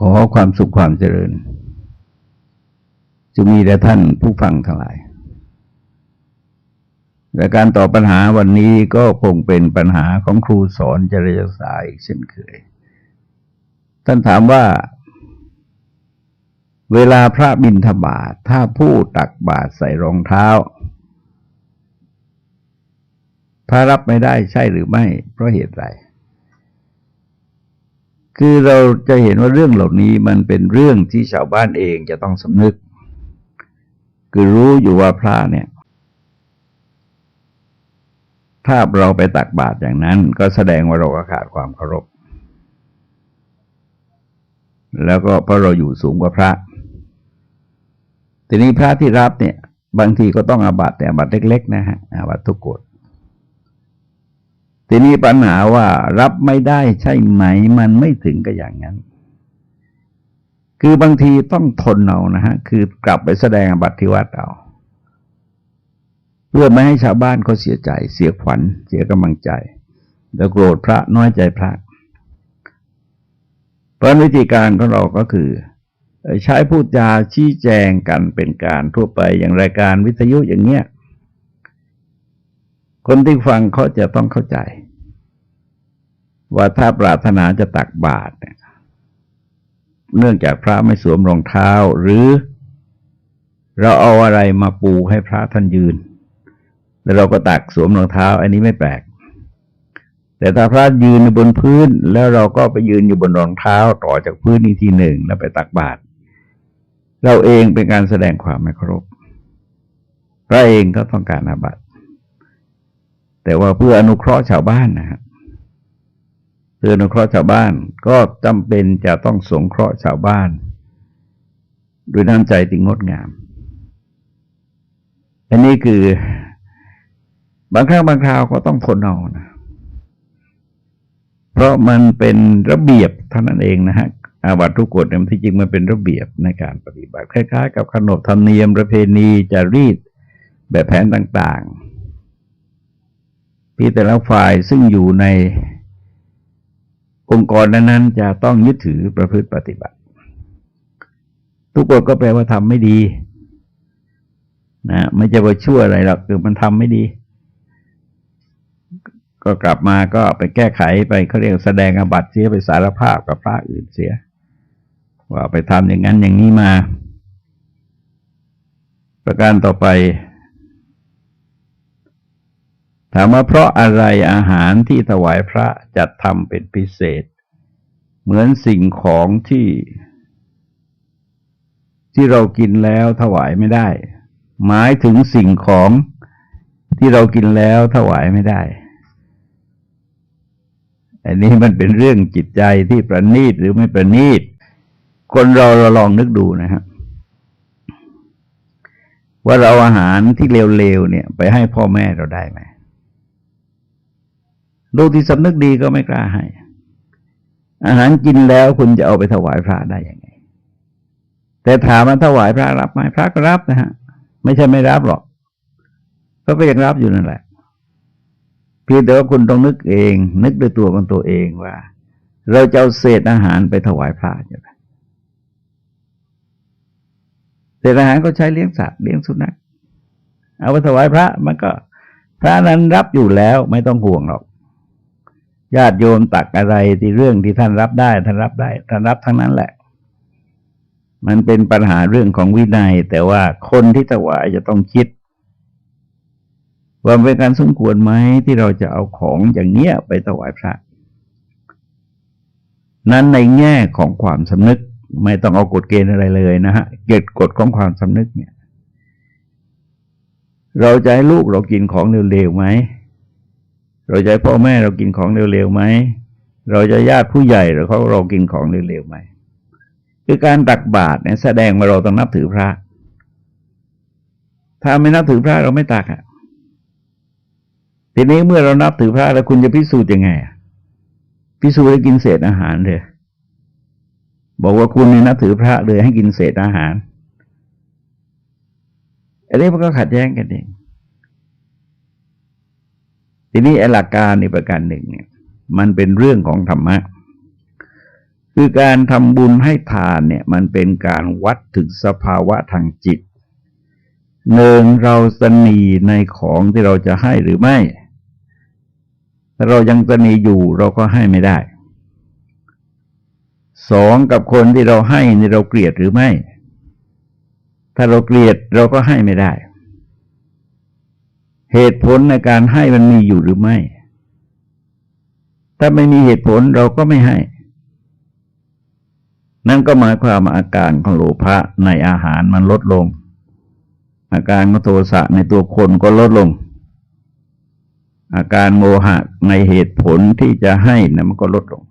ขอความสุขความเจริญจะมีแด่ท่านผู้ฟังทั้งหลายและการตอบปัญหาวันนี้ก็คงเป็นปัญหาของครูสอนจริยศาสตร์อีกเช่นเคย ท่านถามว่า เวลาพระบิณฑบาตถ้าผู้ตักบาตรใส่รองเท้า พระรับไม่ได้ใช่หรือไม่ เพราะเหตุไร คือเราจะเห็นว่าเรื่องเหล่านี้มันเป็นเรื่องที่ชาวบ้านเองจะต้องสำนึก คือรู้อยู่ว่าพระเนี่ย ถ้าเราไปตักบาตรอย่างนั้น ก็แสดงว่าเราขาดความเคารพ แล้วก็เพราะเราอยู่สูงกว่าพระ ทีนี้พระที่รับเนี่ย บางทีก็ต้องอาบัตแต่อาบัตเล็ก ๆ นะฮะอาบัตทุกกฎ ทีนี้ปัญหาว่ารับไม่ได้ใช่ไหม มันไม่ถึงกับอย่างนั้น คือบางทีต้องทนเอานะฮะ คือกลับไปแสดงบัตรที่วัดเอาเพื่อไม่ให้ชาวบ้านเขาเสียใจ เสียขวัญ เสียกำลังใจ แล้วโกรธพระน้อยใจพระเพราะวิธีการของเราก็คือใช้พูดจาชี้แจงกันเป็นการทั่วไปอย่างรายการวิทยุอย่างเนี้ย คนที่ฟังเขาจะต้องเข้าใจ ว่าถ้าปรารถนาจะตักบาตรเนี่ยเนื่องจากพระไม่สวมรองเท้า หรือ เราเอาอะไรมาปูให้พระท่านยืน แล้วเราก็ตักสวมรองเท้า อันนี้ไม่แปลก แต่ถ้าพระยืนบนพื้น แล้วเราก็ไปยืนอยู่บนรองเท้าต่อจากพื้นอีกทีหนึ่งแล้วไปตักบาตรเราเองเป็นการแสดงความไม่เคารพพระเองก็ต้องการอาบัติแต่ว่าเพื่ออนุเคราะห์ชาวบ้านนะครับ เพื่ออนุเคราะห์ชาวบ้านก็จำเป็นจะต้องสงเคราะห์ชาวบ้านด้วยน้ำใจที่งดงาม อันนี้คือบางครั้งบางคราวก็ต้องทนเอานะเพราะมันเป็นระเบียบเท่านั้นเองนะฮะอาบัตทุกกฎเนี่ยที่จริงมันเป็นระเบียบในการปฏิบัติคล้ายๆ กับขนบธรรมเนียมประเพณีจะรีดแบบแผนต่างๆพี่แต่ละฝ่ายซึ่งอยู่ใน องค์กรนั้นๆจะต้องยึดถือประพฤติปฏิบัติ ทุกคนก็แปลว่าทำไม่ดีนะไม่จะว่าชั่วอะไรหรอกคือมันทำไม่ดี ก็กลับมาก็ไปแก้ไขไปเขาเรียกแสดงอบัตเสียไปสารภาพกับพระอื่นเสีย ว่าไปทำอย่างนั้นอย่างนี้มา ประการต่อไป ถามว่าเพราะอะไรอาหารที่ถวายพระจัดทำเป็นพิเศษ เหมือนสิ่งของที่ ที่เรากินแล้วถวายไม่ได้ หมายถึงสิ่งของที่เรากินแล้วถวายไม่ได้ อันนี้มันเป็นเรื่องจิตใจที่ประณีตหรือไม่ประณีต คนเราเราลองนึกดูนะครับว่าเราอาหารที่เลวๆเนี่ย ไปให้พ่อแม่เราได้ไหม ลูกที่สำนึกดีก็ไม่กล้าให้ อาหารกินแล้วคุณจะเอาไปถวายพระได้ยังไง แต่ถามมันถวายพระรับไหมพระก็รับนะฮะ ไม่ใช่ไม่รับหรอก ก็ก็ยังรับอยู่นั่นแหละเพียงแต่ว่าคุณต้องนึกเอง นึกด้วยตัวของตัวเองว่า เราจะเอาเศษอาหารไปถวายพระใช่ไหมเศษอาหารก็ใช้เลี้ยงสัตว์เลี้ยงสุนัขเอาไปถวายพระมันก็พระนั้นรับอยู่แล้วไม่ต้องห่วงหรอก ญาติโยมตักอะไรที่เรื่องที่ท่านรับได้ ท่านรับได้ ท่านรับทั้งนั้นแหละ มันเป็นปัญหาเรื่องของวินัย แต่ว่าคนที่ถวายจะต้องคิด ว่าเป็นการสมควรไหมที่เราจะเอาของอย่างเนี้ยไปถวายพระ นั้นในแง่ของความสำนึกไม่ต้องเอากฎเกณฑ์อะไรเลยนะฮะเกิดกฎของความสำนึกเนี่ย เราจะให้ลูกเรากินของเร็วๆไหม เราจะพ่อแม่เรากินของเร็วๆไหมเราจะญาติผู้ใหญ่หรือเขาเรากินของเร็วๆไหมคือการตักบาตรเนี่ยแสดงว่าเราต้องนับถือพระ ถ้าไม่นับถือพระเราไม่ตักอะทีนี้เมื่อเรานับถือพระแล้วคุณจะพิสูจน์ยังไงพิสูจน์ให้กินเศษอาหารเลยบอกว่าคุณนี่นับถือพระเลยให้กินเศษอาหารอันนี้มันก็ขัดแย้งกันเอง ทีนี้หลักการในประการหนึ่งเนี่ย มันเป็นเรื่องของธรรมะ คือการทำบุญให้ทานเนี่ย มันเป็นการวัดถึงสภาวะทางจิตหนึ่งเราสนีในของที่เราจะให้หรือไม่ ถ้าเรายังสนีอยู่เราก็ให้ไม่ได้ สองกับคนที่เราให้นี่เราเกลียดหรือไม่ ถ้าเราเกลียดเราก็ให้ไม่ได้ เหตุผลในการให้มันมีอยู่หรือไม่ ถ้าไม่มีเหตุผลเราก็ไม่ให้ นั่นก็หมายความอาการของโลภะในอาหารมันลดลง อาการของโทสะในตัวคนก็ลดลง อาการโมหะในเหตุผลที่จะให้นะมันก็ลดลง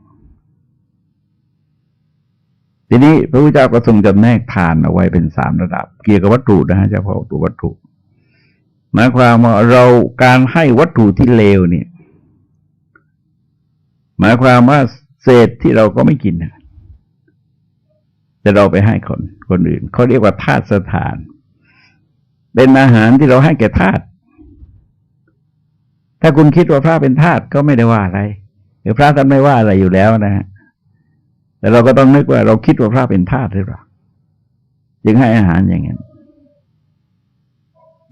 ทีนี้พระพุทธเจ้าก็ทรงจำแนกทานเอาไว้เป็นสามระดับ เกี่ยวกับวัตถุนะฮะเฉพาะตัววัตถุ หมายความว่าเราการให้วัตถุที่เลวเนี่ย หมายความว่าเศษที่เราก็ไม่กินนะแต่เราไปให้คนคนอื่นเขาเรียกว่าทาสสถาน เป็นอาหารที่เราให้แก่ทาสถ้าคุณคิดว่าพระเป็นทาสก็ไม่ได้ว่าอะไรหรือพระท่านไม่ว่าอะไรอยู่แล้วนะฮะแต่เราก็ต้องนึกว่าเราคิดว่าพระเป็นทาสหรือเปล่าจึงให้อาหารอย่างนั้น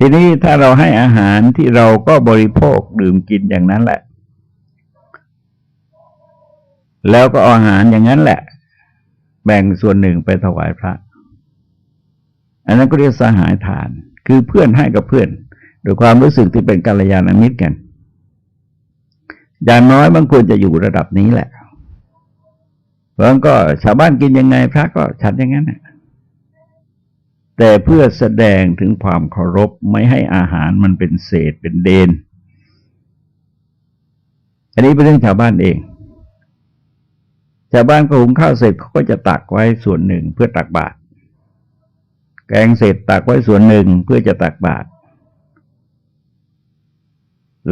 ทีนี้ถ้าเราให้อาหารที่เราก็บริโภคดื่มกินอย่างนั้นแหละ แล้วก็อาหารอย่างนั้นแหละ แบ่งส่วนหนึ่งไปถวายพระ อันนั้นก็เรียกสหายทาน คือเพื่อนให้กับเพื่อนโดยความรู้สึกที่เป็นกัลยาณมิตรกันอย่างน้อยบางคนจะอยู่ระดับนี้แหละเพราะงั้นก็ชาวบ้านกินยังไงพระก็ฉันอย่างนั้นนะ แต่เพื่อแสดงถึงความเคารพไม่ให้อาหารมันเป็นเศษเป็นเดน อันนี้เป็นเรื่องชาวบ้านเอง ชาวบ้านก็หุงข้าวเสร็จเขาก็จะตักไว้ส่วนหนึ่งเพื่อตักบาตร แกงเสร็จตักไว้ส่วนหนึ่งเพื่อจะตักบาตร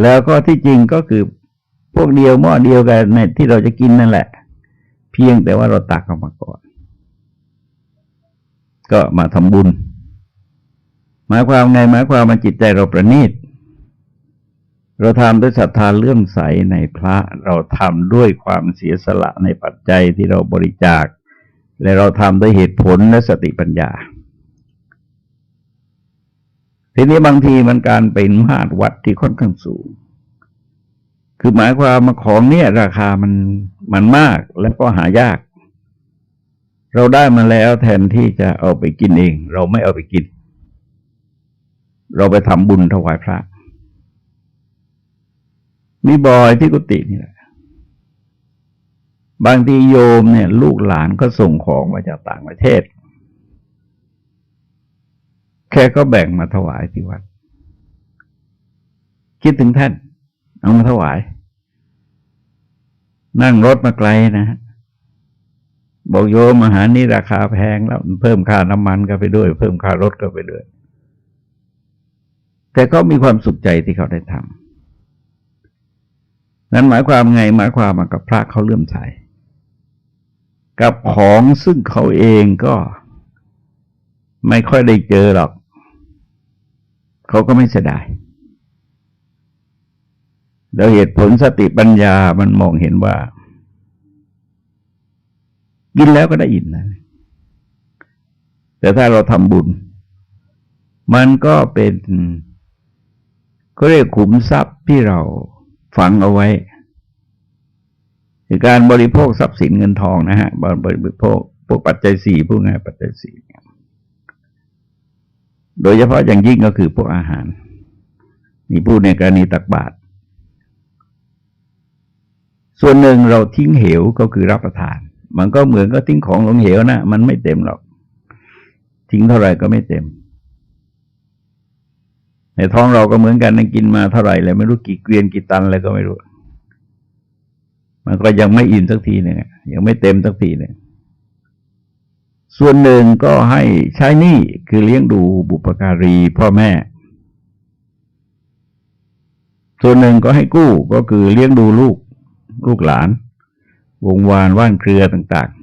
แล้วก็ที่จริงก็คือพวกเดียวหม้อเดียวกันในที่เราจะกินนั่นแหละ เพียงแต่ว่าเราตักออกมาก่อน ก็มาทำบุญ หมายความไงหมายความมันจิตใจเราประณีต เราทำด้วยศรัทธาเลื่อมใสในพระเราทำด้วยความเสียสละในปัจจัยที่เราบริจาค และเราทำด้วยเหตุผลและสติปัญญา ทีนี้บางทีมันการเป็นมาตรวัดที่ค่อนข้างสูงคือหมายความมาของเนี่ยราคามันมันมากแล้วก็หายาก เราได้มาแล้วแทนที่จะเอาไปกินเอง เราไม่เอาไปกิน เราไปทำบุญถวายพระ มีบอยที่กุฏินี่แหละ บางทีโยมเนี่ย ลูกหลานก็ส่งของมาจากต่างประเทศ แค่ก็แบ่งมาถวายที่วัด คิดถึงท่าน เอามาถวาย นั่งรถมาไกลนะฮะ บอกโยมอาหารนี้ราคาแพงแล้วเพิ่มค่าน้ำมันก็ไปด้วย เพิ่มค่ารถก็ไปด้วย แต่ก็มีความสุขใจที่เขาได้ทำนั้นหมายความไงหมายความมากับพระเขาเลื่อมใสกับของซึ่งเขาเองก็ไม่ค่อยได้เจอหรอก เขาก็ไม่เสียดายแล้วเหตุผลสติปัญญามันมองเห็นว่า กินแล้วก็ได้อิ่มนะ แต่ถ้าเราทำบุญ มันก็เป็นเขาเรียกขุมทรัพย์ที่เราฝังเอาไว้คือการบริโภคทรัพย์สินเงินทองนะฮะบริโภคพวกปัจจัยสี่พวกไงปัจจัยสี่โดยเฉพาะอย่างยิ่งก็คือพวกอาหาร นี่พูดในกรณีตักบาตรส่วนหนึ่งเราทิ้งเหวก็คือรับประทาน มันก็เหมือนก็ทิ้งของลงเหวนะมันไม่เต็มหรอก ทิ้งเท่าไหร่ก็ไม่เต็ม ในท้องเราก็เหมือนกันนกินมาเท่าไหร่เลยไม่รู้กี่เกวียนกี่ตันอะไรก็ไม่รู้ มันก็ยังไม่อิ่มสักทีหนึ่งยังไม่เต็มสักทีหนึ่งส่วนหนึ่งก็ให้ใช้หนี้คือเลี้ยงดูบุปการีพ่อแม่ ส่วนหนึ่งก็ให้กู้ก็คือเลี้ยงดูลูกลูกหลาน วงวานว่านเครือต่างๆ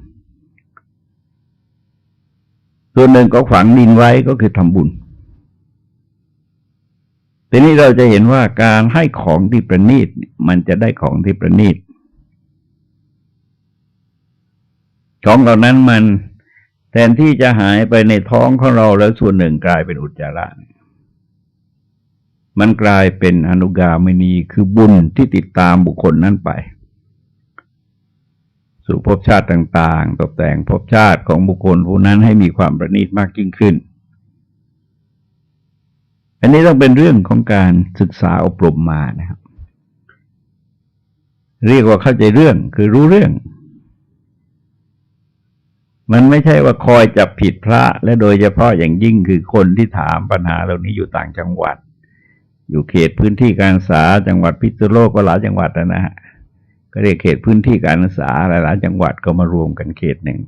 ส่วนหนึ่งก็ฝังดินไว้ก็คือทำบุญ ทีนี้เราจะเห็นว่าการให้ของที่ประณีตมันจะได้ของที่ประณีต ของเหล่านั้นมันแทนที่จะหายไปในท้องของเราแล้วส่วนหนึ่งกลายเป็นอุจจาระมันกลายเป็นอนุกามณีคือบุญที่ติดตามบุคคลนั้นไป สู่ภพชาติต่างๆ ตกแต่งภพชาติของบุคคลผู้นั้นให้มีความประณีตมากยิ่งขึ้น อันนี้ต้องเป็นเรื่องของการศึกษาอบรมมานะครับ เรียกว่าเข้าใจเรื่องคือรู้เรื่อง มันไม่ใช่ว่าคอยจับผิดพระ และโดยเฉพาะอย่างยิ่งคือคนที่ถามปัญหาเหล่านี้อยู่ต่างจังหวัด อยู่เขตพื้นที่การศึกษาจังหวัดพิษณุโลกก็หลายจังหวัดนะฮะ ก็เรียกเขตพื้นที่การศึกษาหลาย ๆ จังหวัดก็มารวมกันเขตหนึ่ง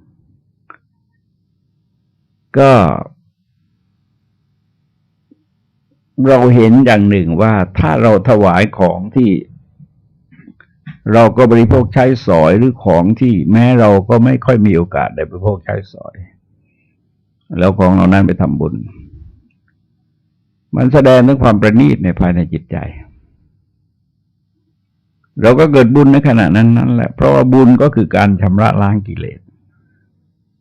ก็ เราเห็นอย่างหนึ่งว่าถ้าเราถวายของที่เราก็บริโภคใช้สอยหรือของที่แม้เราก็ไม่ค่อยมีโอกาสได้บริโภคใช้สอย แล้วของเหล่านั้นไปทำบุญ มันแสดงถึงความประณีตในภายในจิตใจ เราก็เกิดบุญในขณะนั้นนั่นแหละ เพราะว่าบุญก็คือการชำระล้างกิเลส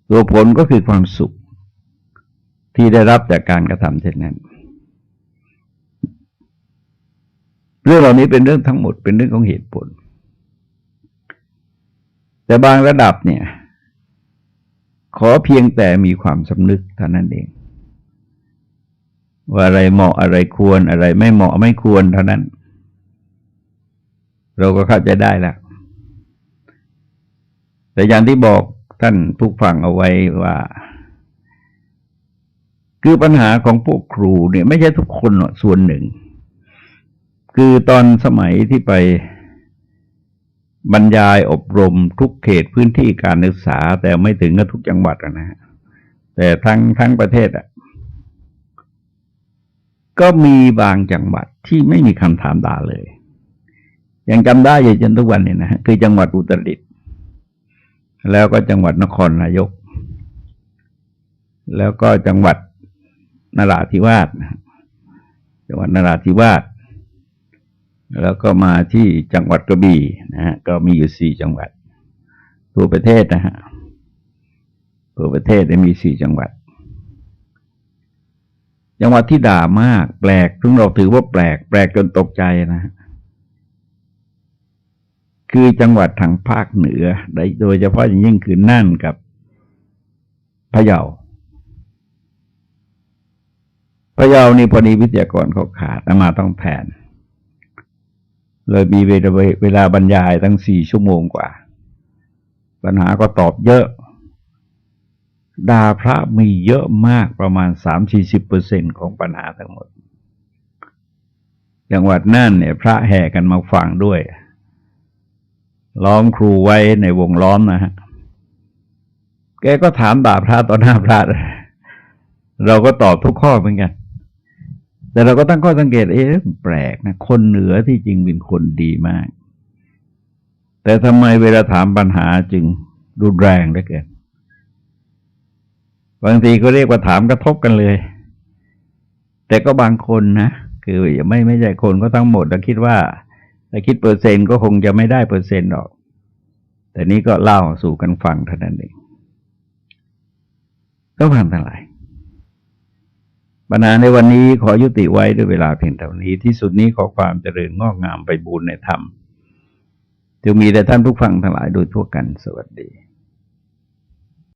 ตัวผลก็คือความสุข ที่ได้รับจากการกระทำเช่นนั้น เรื่องเหล่านี้เป็นเรื่องทั้งหมดเป็นเรื่องของเหตุผล แต่บางระดับเนี่ย ขอเพียงแต่มีความสำนึกเท่านั้นเอง ว่าอะไรเหมาะอะไรควรอะไรไม่เหมาะไม่ควรเท่านั้น เราก็เข้าใจได้แล้วแต่อย่างที่บอกท่านผู้ฟังเอาไว้ว่า คือปัญหาของพวกครูเนี่ย ไม่ใช่ทุกคนหรอกส่วนหนึ่ง คือตอนสมัยที่ไปบรรยายอบรมทุกเขตพื้นที่การศึกษา แต่ไม่ถึงกับทุกจังหวัดนะฮะแต่ทั้งทั้งประเทศอะ ก็มีบางจังหวัดที่ไม่มีคำถามด่าเลย ยังจำได้อยู่จนทุกวันนี่นะคือจังหวัดอุตรดิตถ์แล้วก็จังหวัดนครนายก แล้วก็จังหวัดนราธิวาสจังหวัดนราธิวาสแล้วก็มาที่จังหวัดกระบี่นะฮะก็มีอยู่สี่จังหวัด ทั่วประเทศนะฮะทั่วประเทศได้มีสี่จังหวัด จังหวัดที่ด่ามาก แปลกซึ่งเราถือว่าแปลก แปลกจนตกใจนะฮะ คือจังหวัดทางภาคเหนือ โดยเฉพาะอย่างยิ่งคือน่านกับพะเยาพะเยานี่พอดีวิทยากรเขาขาดมาต้องแทน เลยมีเวลาเวลาบรรยายตั้งสี่ชั่วโมงกว่า ปัญหาก็ตอบเยอะดาพระมีเยอะมากประมาณสามสี่สิบเปอร์เซ็นของปัญหาทั้งหมดจังหวัดน่านเนี่ย พระแห่กันมาฟังด้วย ล้อมครูไว้ในวงล้อมนะฮะ แกก็ถามด่าพระต่อหน้าพระ เราก็ตอบทุกข้อเหมือนกัน แต่เราก็ตั้งข้อสังเกต เอ๊ะแปลกนะ คนเหนือที่จริงเป็นคนดีมาก แต่ทำไมเวลาถามปัญหาจึงรุนแรงได้เกินบางทีก็เรียกว่าถามกระทบกันเลย แต่ก็บางคนนะ คือไม่ไม่ใช่คนก็ทั้งหมดเราคิดว่า แต่คิดเปอร์เซ็นต์ก็คงจะไม่ได้เปอร์เซ็นต์หรอก แต่นี้ก็เล่าสู่กันฟังเท่านั้นเองก็ฟังทั้งหลายปัญหาในวันนี้ขอยุติไว้ด้วยเวลาเพียงเท่านี้ ที่สุดนี้ขอความเจริญงอกงามไปบูรณนธรรมจะมีแต่ท่านผู้ฟังทั้งหลายโดยทั่วกันสวัสดี